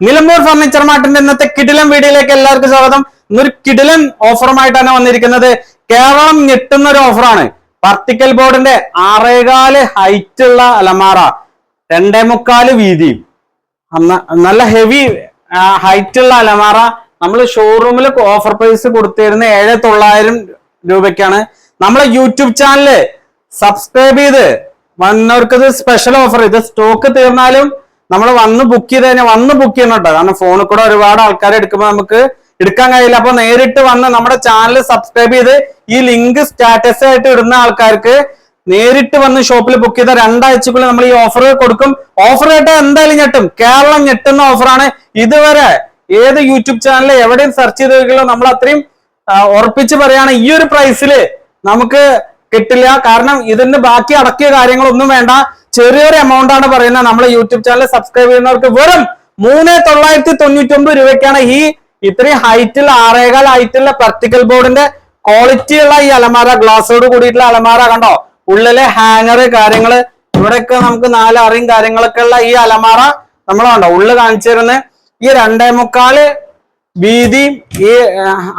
Nilambur furniture മാർട്ടിന്റെ ഇന്നത്തെ കിടിലം വീഡിയോയിലേക്ക് എല്ലാവർക്കും സ്വാഗതം. ഇന്നൊരു കിടിലൻ ഓഫറുമായിട്ടാണ് വന്നിരിക്കുന്നത് കേരളം ഞെട്ടുന്ന ഒരു ഓഫറാണ് പർട്ടിക്കൽ ബോർഡിന്റെ ആറേകാൽ ഹൈറ്റ് ഉള്ള അലമാറ രണ്ടേ മുക്കാൽ വീതി. നല്ല ഹെവി ഹൈറ്റ് ഉള്ള അലമാറ. നമ്മൾ ഷോറൂമിൽ ഓഫർ പ്രൈസ് കൊടുത്തിരുന്ന ഏഴ് തൊള്ളായിരം രൂപയ്ക്കാണ്. നമ്മളെ യൂട്യൂബ് ചാനൽ സബ്സ്ക്രൈബ് ചെയ്ത് വന്നവർക്ക് സ്പെഷ്യൽ ഓഫർ ഇത് സ്റ്റോക്ക് തീർന്നാലും നമ്മൾ വന്ന് ബുക്ക് ചെയ്ത് കഴിഞ്ഞാൽ വന്ന് ബുക്ക് ചെയ്യണം കേട്ടോ. കാരണം ഫോണിൽ കൂടെ ഒരുപാട് ആൾക്കാരെ എടുക്കുമ്പോൾ നമുക്ക് എടുക്കാൻ കഴിയില്ല. അപ്പൊ നേരിട്ട് വന്ന് നമ്മുടെ ചാനൽ സബ്സ്ക്രൈബ് ചെയ്ത് ഈ ലിങ്ക് സ്റ്റാറ്റസ് ആയിട്ട് ഇടുന്ന ആൾക്കാർക്ക് നേരിട്ട് വന്ന് ഷോപ്പിൽ ബുക്ക് ചെയ്ത രണ്ടാഴ്ചക്കുള്ളിൽ നമ്മൾ ഈ ഓഫർ കൊടുക്കും. ഓഫർ കേട്ടാൽ എന്തായാലും ഞെട്ടും. കേരളം ഞെട്ടുന്ന ഓഫറാണ് ഇതുവരെ ഏത് യൂട്യൂബ് ചാനൽ എവിടെയും സെർച്ച് ചെയ്തോ നമ്മൾ അത്രയും ഉറപ്പിച്ച് പറയാണ്. ഈ ഒരു പ്രൈസിൽ നമുക്ക് കിട്ടില്ല. കാരണം ഇതിന് ബാക്കി അടക്കിയ കാര്യങ്ങളൊന്നും വേണ്ട. ചെറിയൊരു എമൗണ്ട് ആണ് പറയുന്നത്. നമ്മളെ യൂട്യൂബ് ചാനൽ സബ്സ്ക്രൈബ് ചെയ്യുന്നവർക്ക് വെറും മൂന്ന് തൊള്ളായിരത്തി തൊണ്ണൂറ്റി ഒമ്പത് രൂപയ്ക്കാണ് ഈ ഇത്രയും ഹൈറ്റുള്ള ആറേകാൽ ഹൈറ്റുള്ള പ്രക്ടിക്കൽ ബോർഡിന്റെ ക്വാളിറ്റി ഉള്ള ഈ അലമാര ഗ്ലാസോട് കൂടിയിട്ടുള്ള അലമാര കണ്ടോ? ഉള്ളിലെ ഹാങ്ങർ കാര്യങ്ങൾ ഇവിടെയൊക്കെ നമുക്ക് നാല് അറിയും കാര്യങ്ങളൊക്കെ ഉള്ള ഈ അലമാര നമ്മൾ കണ്ടോ? ഉള്ളു കാണിച്ചു തരുന്ന ഈ രണ്ടേ മുക്കാൽ വീതിയും ഈ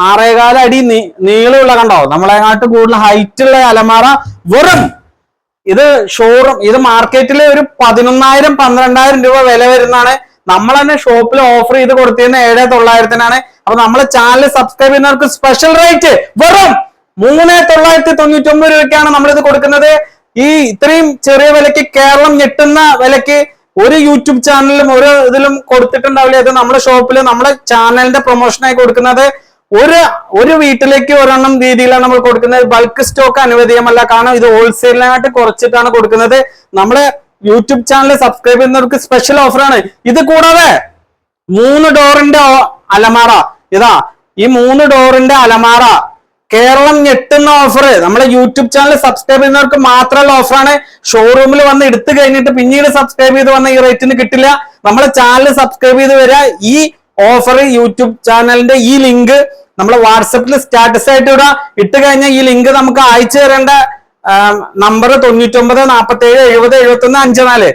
ആറേകാല അടി നീളമുള്ള കണ്ടോ? നമ്മളെങ്ങാട്ട് കൂടുതൽ ഹൈറ്റ് ഉള്ള അലമാര വെറും. ഇത് ഷോറൂം ഇത് മാർക്കറ്റിൽ ഒരു പതിനൊന്നായിരം പന്ത്രണ്ടായിരം രൂപ വില വരുന്നതാണ്. നമ്മൾ തന്നെ ഷോപ്പിൽ ഓഫർ ചെയ്ത് കൊടുത്തിരുന്ന ഏഴ് തൊള്ളായിരത്തിനാണ്. അപ്പൊ നമ്മളെ ചാനൽ സബ്സ്ക്രൈബ് ചെയ്യുന്നവർക്ക് സ്പെഷ്യൽ റേറ്റ് വെറും മൂന്ന് തൊള്ളായിരത്തി തൊണ്ണൂറ്റി ഒമ്പത് രൂപയ്ക്കാണ് നമ്മളിത് കൊടുക്കുന്നത്. ഈ ഇത്രയും ചെറിയ വിലക്ക് കേരളം ഞെട്ടുന്ന വിലക്ക് ഒരു യൂട്യൂബ് ചാനലിലും ഒരു ഇതിലും കൊടുത്തിട്ടുണ്ടാവില്ല. ഇത് നമ്മുടെ ഷോപ്പിൽ നമ്മുടെ ചാനലിന്റെ പ്രൊമോഷനായി കൊടുക്കുന്നത് ഒരു ഒരു വീട്ടിലേക്ക് ഒരെണ്ണം രീതിയിലാണ് നമ്മൾ കൊടുക്കുന്നത്. ബൾക്ക് സ്റ്റോക്ക് അനുവദീയമല്ല. കാരണം ഇത് ഹോൾസെയിലായിട്ട് കുറച്ചിട്ടാണ് കൊടുക്കുന്നത്. നമ്മുടെ യൂട്യൂബ് ചാനൽ സബ്സ്ക്രൈബ് ചെയ്യുന്നവർക്ക് സ്പെഷ്യൽ ഓഫറാണ് ഇത് കൂടാതെ മൂന്ന് ഡോറിന്റെ അലമാറ ഇതാ ഈ മൂന്ന് ഡോറിന്റെ അലമാറ കേരളം ഞെട്ടുന്ന ഓഫർ നമ്മുടെ യൂട്യൂബ് ചാനൽ സബ്സ്ക്രൈബ് ചെയ്യുന്നവർക്ക് മാത്രമുള്ള ഓഫറാണ് ഷോറൂമിൽ വന്ന് എടുത്തു കഴിഞ്ഞിട്ട് പിന്നീട് സബ്സ്ക്രൈബ് ചെയ്ത് വന്ന ഈ റേറ്റിന് കിട്ടില്ല. നമ്മളെ ചാനൽ സബ്സ്ക്രൈബ് ചെയ്ത് വരിക ഈ ഓഫർ യൂട്യൂബ് ചാനലിന്റെ ഈ ലിങ്ക് നമ്മളെ വാട്സപ്പിൽ സ്റ്റാറ്റസ് ആയിട്ട് ഇടുക ഇട്ട് കഴിഞ്ഞാൽ ഈ ലിങ്ക് നമുക്ക് അയച്ചു തരേണ്ട. നമ്പർ തൊണ്ണൂറ്റൊമ്പത് നാൽപ്പത്തി ഏഴ് എഴുപത് എഴുപത്തി ഒന്ന് അഞ്ച് നാല്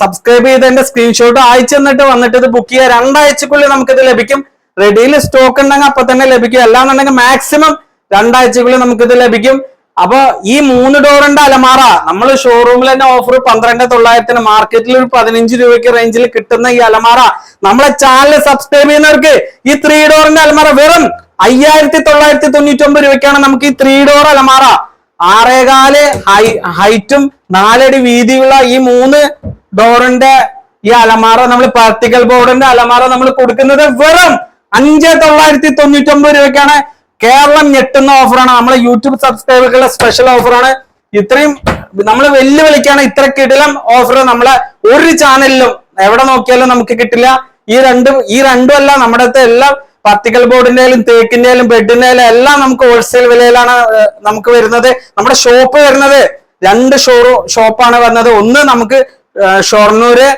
സബ്സ്ക്രൈബ് ചെയ്തതിന്റെ സ്ക്രീൻഷോട്ട് അയച്ചു തന്നിട്ട് വന്നിട്ട് ഇത് ബുക്ക് ചെയ്യുക രണ്ടാഴ്ചക്കുള്ളിൽ നമുക്കിത് ലഭിക്കും. റെഡിയിൽ സ്റ്റോക്ക് ഉണ്ടെങ്കിൽ അപ്പൊ തന്നെ ലഭിക്കും. അല്ലാന്നുണ്ടെങ്കിൽ മാക്സിമം രണ്ടാഴ്ചക്കുള്ളിൽ ഇത് ലഭിക്കും. അപ്പൊ ഈ മൂന്ന് ഡോറിന്റെ അലമാറ. നമ്മൾ ഷോറൂമിൽ തന്നെ ഓഫർ പന്ത്രണ്ട് തൊള്ളായിരത്തിന് മാർക്കറ്റിൽ ഒരു പതിനഞ്ച് രൂപയ്ക്ക് റേഞ്ചിൽ കിട്ടുന്ന ഈ അലമാറ. നമ്മളെ ചാനൽ സബ്സ്ക്രൈബ് ചെയ്യുന്നവർക്ക് ഈ ത്രീ ഡോറിന്റെ അലമാറ വെറും അയ്യായിരത്തി തൊള്ളായിരത്തി തൊണ്ണൂറ്റി ഒമ്പത് രൂപയ്ക്കാണ് നമുക്ക് ഈ ത്രീ ഡോർ അലമാറ. ആറേകാൽ ഹൈ ഹൈറ്റും നാലടി വീതിയുള്ള ഈ മൂന്ന് ഡോറിന്റെ ഈ അലമാറ നമ്മൾ പാർട്ടിക്കൽ ബോർഡിന്റെ അലമാറ നമ്മൾ കൊടുക്കുന്നത് വെറും അഞ്ച് തൊള്ളായിരത്തി തൊണ്ണൂറ്റി ഒമ്പത് രൂപയ്ക്കാണ് കേരളം ഞെട്ടുന്ന ഓഫറാണ് നമ്മളെ യൂട്യൂബ് സബ്സ്ക്രൈബറുകളുടെ സ്പെഷ്യൽ ഓഫറാണ് ഇത്രയും നമ്മൾ വെല്ലുവിളിക്കാണ് ഇത്ര കിടിലം ഓഫർ നമ്മളെ ഒരു ചാനലിലും എവിടെ നോക്കിയാലും നമുക്ക് കിട്ടില്ല. ഈ രണ്ടും ഈ രണ്ടും അല്ല നമ്മുടെ അടുത്ത് എല്ലാം പർട്ടിക്കൽ ബോർഡിന്റെയും തേക്കിന്റെയും ബെഡിന്റെയും എല്ലാം നമുക്ക് ഹോൾസെയിൽ വിലയിലാണ് നമുക്ക് വരുന്നത്. നമ്മുടെ ഷോപ്പ് വരുന്നത് രണ്ട് ഷോറൂ ഷോപ്പാണ് വരുന്നത്. ഒന്ന് നമുക്ക് ഷൊർണൂര്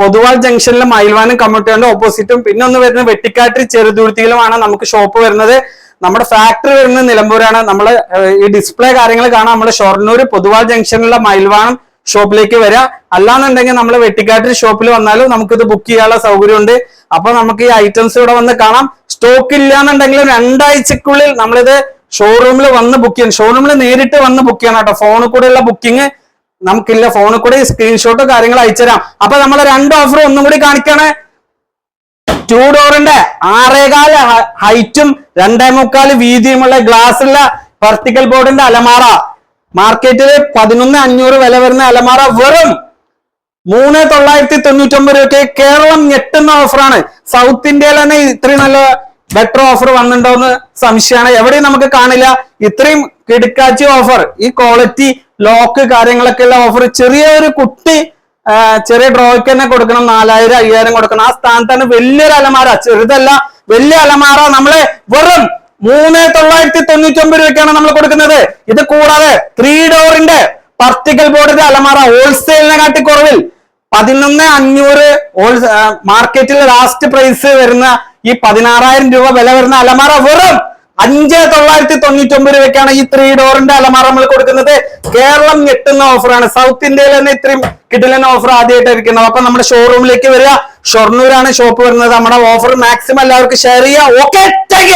പൊതുവാൾ ജംഗ്ഷനിലും മയിൽവാനും കമ്മ്യൂണിറ്റിയുടെ ഓപ്പോസിറ്റും പിന്നെ ഒന്ന് വരുന്നത് വെട്ടിക്കാട്ടിൽ ചെറുതുരുത്തിയിലുമാണ് നമുക്ക് ഷോപ്പ് വരുന്നത്. നമ്മുടെ ഫാക്ടറി വരുന്നത് നിലമ്പൂരാണ്. നമ്മൾ ഈ ഡിസ്പ്ലേ കാര്യങ്ങൾ കാണാൻ നമ്മൾ ഷൊർണൂർ പൊതുവാൾ ജംഗ്ഷനിലുള്ള മയിൽവാണം ഷോപ്പിലേക്ക് വരിക അല്ലാന്നുണ്ടെങ്കിൽ നമ്മൾ വെട്ടിക്കാട്ടിൽ ഷോപ്പിൽ വന്നാലും നമുക്കിത് ബുക്ക് ചെയ്യാനുള്ള സൗകര്യമുണ്ട്. അപ്പൊ നമുക്ക് ഈ ഐറ്റംസ് ഇവിടെ വന്ന് കാണാം. സ്റ്റോക്ക് ഇല്ല എന്നുണ്ടെങ്കിൽ രണ്ടാഴ്ചക്കുള്ളിൽ നമ്മളിത് ഷോറൂമിൽ വന്ന് ബുക്ക് ചെയ്യണം. ഷോറൂമിൽ നേരിട്ട് വന്ന് ബുക്ക് ചെയ്യണം കേട്ടോ. ഫോണിൽ കൂടെയുള്ള ബുക്കിംഗ് നമുക്കില്ല. ഫോണിൽ കൂടെ സ്ക്രീൻഷോട്ടോ കാര്യങ്ങൾ അയച്ചുതരാം. അപ്പൊ നമ്മൾ രണ്ട് ഓഫർ ഒന്നും കൂടി കാണിക്കാണ്. ടൂ ഡോറിന്റെ ആറേകാൽ ഹൈറ്റും രണ്ടേ മുക്കാൽ വീതിയുമുള്ള ഗ്ലാസ്സുള്ള വെർട്ടിക്കൽ ബോർഡിന്റെ അലമാറ. മാർക്കറ്റിൽ പതിനൊന്ന് അഞ്ഞൂറ് വില വരുന്ന അലമാറ വെറും മൂന്ന് തൊള്ളായിരത്തി തൊണ്ണൂറ്റി ഒമ്പത് രൂപയ്ക്ക് കേരളം ഞെട്ടുന്ന ഓഫറാണ് സൗത്ത് ഇന്ത്യയിൽ തന്നെ ഇത്രയും നല്ല ബെറ്റർ ഓഫർ വന്നിട്ടുണ്ടോന്ന് സംശയമാണ്. എവിടെയും നമുക്ക് കാണില്ല. ഇത്രയും കിടക്കാച്ചി ഓഫർ ഈ ക്വാളിറ്റി ലോക്ക് കാര്യങ്ങളൊക്കെ ഉള്ള ഓഫർ ചെറിയൊരു കുട്ടി ചെറിയ ഡ്രോയ്ക്ക് തന്നെ കൊടുക്കണം നാലായിരം അയ്യായിരം കൊടുക്കണം. ആ സ്ഥാനത്താണ് വലിയൊരു അലമാര ചെറുതല്ല വലിയ അലമാര. നമ്മളെ വെറും മൂന്ന് തൊള്ളായിരത്തി തൊണ്ണൂറ്റി ഒമ്പത് രൂപയ്ക്കാണ് നമ്മൾ കൊടുക്കുന്നത്. ഇത് കൂടാതെ ത്രീ ഡോറിന്റെ പർട്ടിക്കൽ ബോർഡിന്റെ അലമാര ഹോൾസെയിലിനെ കാട്ടി കുറവിൽ പതിനൊന്ന് അഞ്ഞൂറ് ഹോൾ മാർക്കറ്റിൽ ലാസ്റ്റ് പ്രൈസ് വരുന്ന ഈ പതിനാറായിരം രൂപ വില വരുന്ന അലമാര വെറും അഞ്ച് തൊള്ളായിരത്തി തൊണ്ണൂറ്റി ഒമ്പത് രൂപയ്ക്കാണ് ഈ ത്രീ ഡോറിന്റെ അലമാറ നമ്മൾ കൊടുക്കുന്നത്. കേരളം ഞെട്ടുന്ന ഓഫറാണ് സൗത്ത് ഇന്ത്യയിൽ തന്നെ ഇത്രയും കിട്ടില്ലെന്ന ഓഫർ ആദ്യമായിട്ടായിരിക്കുന്നത് അപ്പൊ നമ്മുടെ ഷോറൂമിലേക്ക് വരിക. ഷൊർണൂരാണ് ഷോപ്പ് വരുന്നത്. നമ്മുടെ ഓഫർ മാക്സിമം എല്ലാവർക്കും ഷെയർ ചെയ്യുക. Okay thank